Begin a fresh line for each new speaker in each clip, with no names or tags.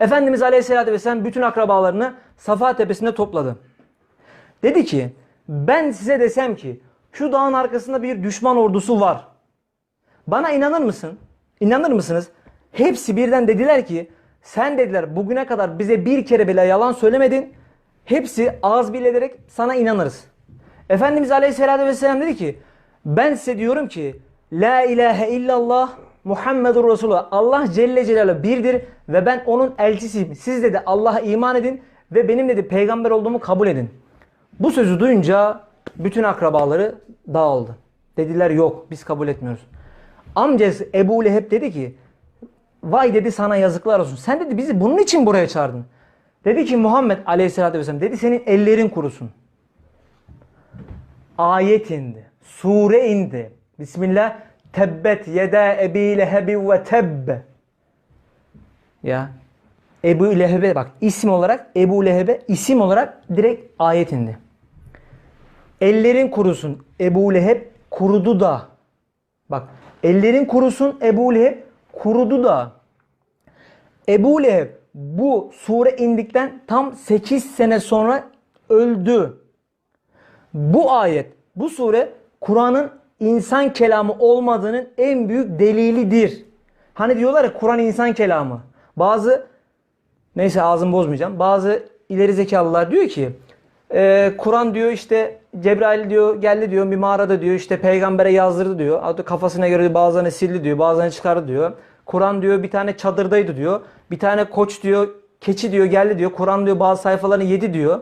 Efendimiz Aleyhisselatü Vesselam bütün akrabalarını Safa Tepesi'nde topladı. Dedi ki ben size desem ki şu dağın arkasında bir düşman ordusu var. Bana inanır mısın? İnanır mısınız? Hepsi birden dediler ki sen dediler bugüne kadar bize bir kere bile yalan söylemedin. Hepsi ağız birlederek sana inanırız. Efendimiz Aleyhisselatü Vesselam dedi ki ben size diyorum ki La ilahe illallah Muhammedur Resulullah. Allah Celle Celaluhu birdir ve ben onun elçisiyim. Siz dedi Allah'a iman edin ve benim dedi peygamber olduğumu kabul edin. Bu sözü duyunca bütün akrabaları dağıldı. Dediler yok biz kabul etmiyoruz. Amcası Ebu Leheb dedi ki vay dedi sana yazıklar olsun. Sen dedi bizi bunun için buraya çağırdın. Dedi ki Muhammed Aleyhisselatü Vesselam dedi senin ellerin kurusun. Ayet indi. Sure indi. Bismillah. Tebbet yeda ebi lehebi ve tebbe. Ya. Ebu Leheb'e bak isim olarak Ebu Leheb'e isim olarak direkt ayet indi. Ellerin kurusun Ebu Leheb kurudu da. Bak ellerin kurusun Ebu Leheb kurudu da. Ebu Leheb bu sure indikten tam 8 sene sonra öldü. Bu ayet, bu sure Kur'an'ın insan kelamı olmadığının en büyük delilidir. Hani diyorlar ya Kur'an insan kelamı. Bazı neyse ağzımı bozmayacağım. Bazı ileri zekalılar diyor ki e, Kur'an diyor işte Cebrail diyor geldi diyor bir mağarada diyor işte peygambere yazdırdı diyor. Hatta Kafasına göre bazılarını sildi diyor bazılarını çıkardı diyor. Kur'an diyor bir tane çadırdaydı diyor. Bir tane koç diyor keçi diyor geldi diyor. Kur'an diyor bazı sayfalarını yedi diyor.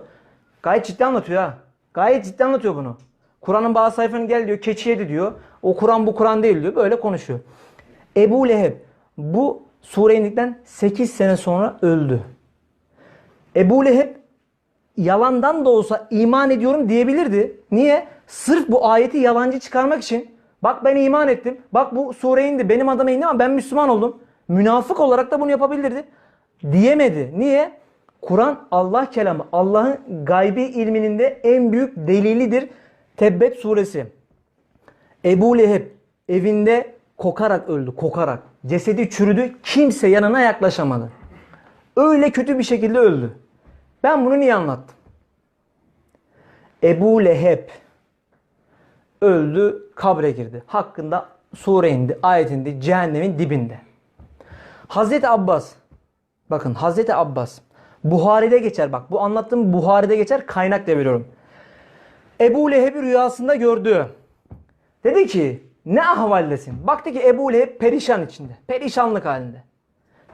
Gayet ciddi anlatıyor ha. Gayet ciddi anlatıyor bunu. Kur'an'ın bazı sayfalarını gel diyor keçi yedi diyor. O Kur'an bu Kur'an değil diyor. Böyle konuşuyor. Ebu Leheb bu sure indikten 8 sene sonra öldü. Ebu Leheb yalandan da olsa iman ediyorum diyebilirdi. Niye? Sırf bu ayeti yalancı çıkarmak için. Bak ben iman ettim. Bak bu sure indi. Benim adıma indi ama ben Müslüman oldum. Münafık olarak da bunu yapabilirdi. Diyemedi. Niye? Kur'an Allah kelamı. Allah'ın gaybi ilminin de en büyük delilidir. Tebbet suresi. Ebu Leheb evinde kokarak öldü. Kokarak. Cesedi çürüdü. Kimse yanına yaklaşamadı. Öyle kötü bir şekilde öldü. Ben bunu niye anlattım? Ebu Leheb öldü, kabre girdi. Hakkında sure indi, ayet indi, cehennemin dibinde. Hazreti Abbas, bakın Hazreti Abbas, Buhari'de geçer bak. Bu anlattığım Buhari'de geçer, kaynak da veriyorum. Ebu Leheb'i rüyasında gördü. Dedi ki, ne ahvaldesin? Baktı ki Ebu Leheb perişan içinde, perişanlık halinde.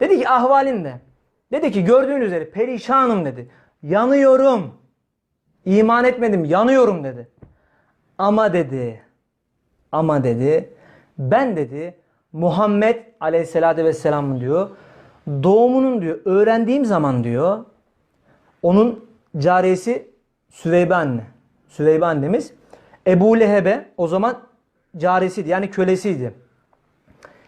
Dedi ki ahvalin ne? Dedi ki gördüğün üzere perişanım dedi. Yanıyorum. İman etmedim, yanıyorum dedi. Ama dedi, ama dedi, ben dedi Muhammed Aleyhisselatü Vesselam'ın diyor, doğumunun diyor, öğrendiğim zaman diyor, onun cariyesi Süveybe anne. Süveybe annemiz Ebu Leheb'e o zaman carisiydi yani kölesiydi.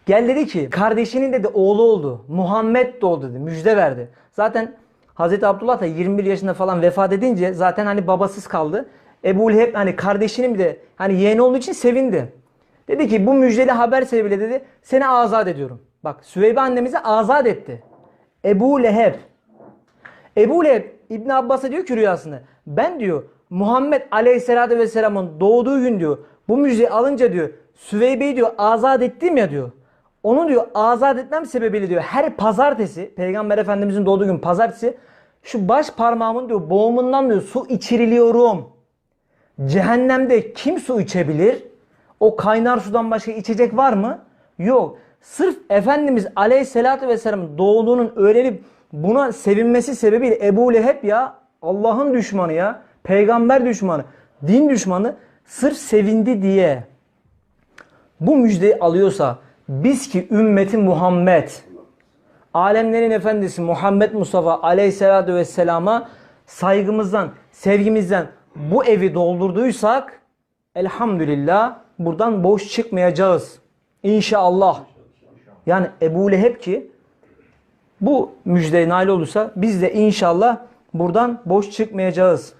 Gel dedi ki kardeşinin dedi oğlu oldu. Muhammed doğdu dedi. Müjde verdi. Zaten Hazreti Abdullah da 21 yaşında falan vefat edince zaten hani babasız kaldı. Ebu Leheb hani kardeşinin bir de hani yeğeni olduğu için sevindi. Dedi ki bu müjdeli haber sebebiyle dedi seni azat ediyorum. Bak Süveybe annemizi azat etti. Ebu Leheb. Ebu Leheb İbn Abbas'a diyor ki rüyasında ben diyor Muhammed Aleyhisselatü Vesselam'ın doğduğu gün diyor bu müjdeyi alınca diyor Süveybe'yi diyor azat ettim ya diyor. Onu diyor azat etmem sebebiyle diyor her pazartesi Peygamber Efendimizin doğduğu gün pazartesi şu baş parmağımın diyor boğumundan diyor su içiriliyorum. Cehennemde kim su içebilir? O kaynar sudan başka içecek var mı? Yok. Sırf Efendimiz Aleyhisselatü Vesselam'ın doğduğunun öğrenip buna sevinmesi sebebiyle Ebu Leheb ya Allah'ın düşmanı ya. Peygamber düşmanı. Din düşmanı. Sırf sevindi diye bu müjdeyi alıyorsa biz ki ümmeti Muhammed alemlerin efendisi Muhammed Mustafa aleyhissalatü vesselama saygımızdan, sevgimizden bu evi doldurduysak elhamdülillah buradan boş çıkmayacağız. İnşallah. Yani Ebu Leheb ki bu müjdeye nail olursa biz de inşallah buradan boş çıkmayacağız.